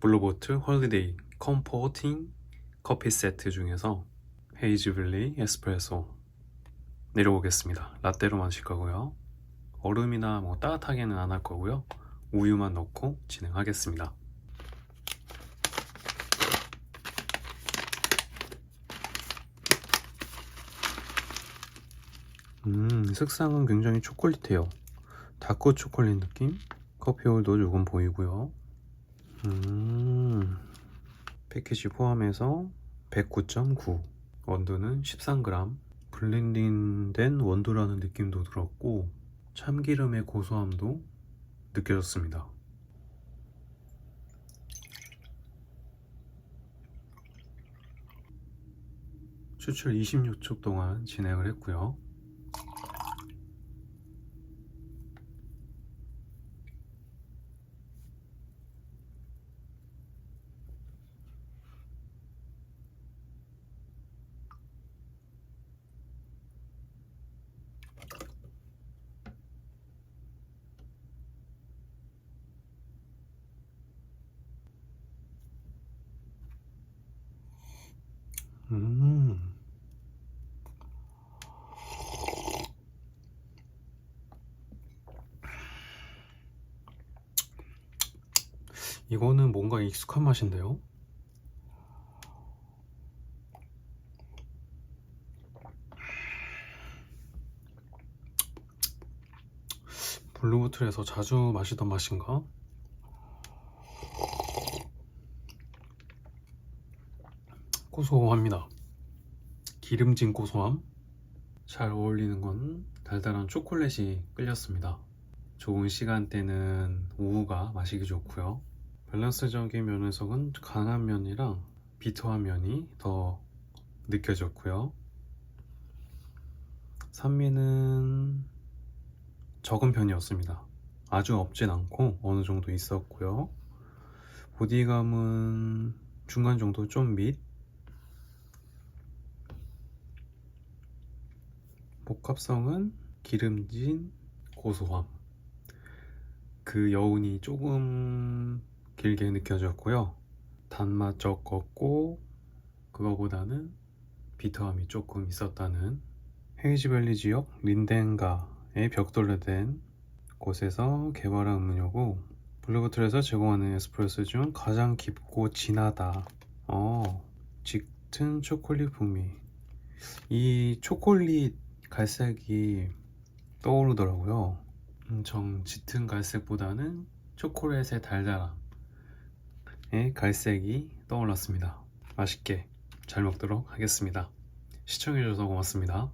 블루보틀 홀리데이 컴포팅 커피 세트 중에서 헤이즈블리 에스프레소 내려보겠습니다. 라떼로 마실 거고요. 얼음이나 뭐 따뜻하게는 안 할 거고요. 우유만 넣고 진행하겠습니다. 음, 색상은 굉장히 초콜릿해요. 다크 초콜릿 느낌? 커피홀도 조금 보이고요. 음, 패키지 포함해서 109.9 원두는 13g 블렌딩된 원두라는 느낌도 들었고 참기름의 고소함도 느껴졌습니다. 추출 26초 동안 진행을 했고요. 음. 이거는 뭔가 익숙한 맛인데요? 블루보틀에서 자주 마시던 맛인가? 고소합니다. 기름진 고소함. 잘 어울리는 건 달달한 초콜릿이 끌렸습니다. 좋은 시간대는 오후가 마시기 좋고요. 밸런스적인 면에서는 강한 면이랑 비터한 면이 더 느껴졌고요. 산미는 적은 편이었습니다. 아주 없진 않고 어느 정도 있었고요. 보디감은 중간 정도 좀 밑. 복합성은 기름진 고소함. 그 여운이 조금 길게 느껴졌고요. 단맛 적었고 그거보다는 비터함이 조금 있었다는 헤이즈밸리 지역 린덴가의 벽돌로 된 곳에서 개발한 음료고 블루보틀에서 제공하는 에스프레소 중 가장 깊고 진하다. 어, 짙은 초콜릿 풍미. 이 초콜릿 갈색이 떠오르더라고요. 엄청 짙은 갈색보다는 초콜릿의 달달함의 갈색이 떠올랐습니다. 맛있게 잘 먹도록 하겠습니다. 시청해주셔서 고맙습니다.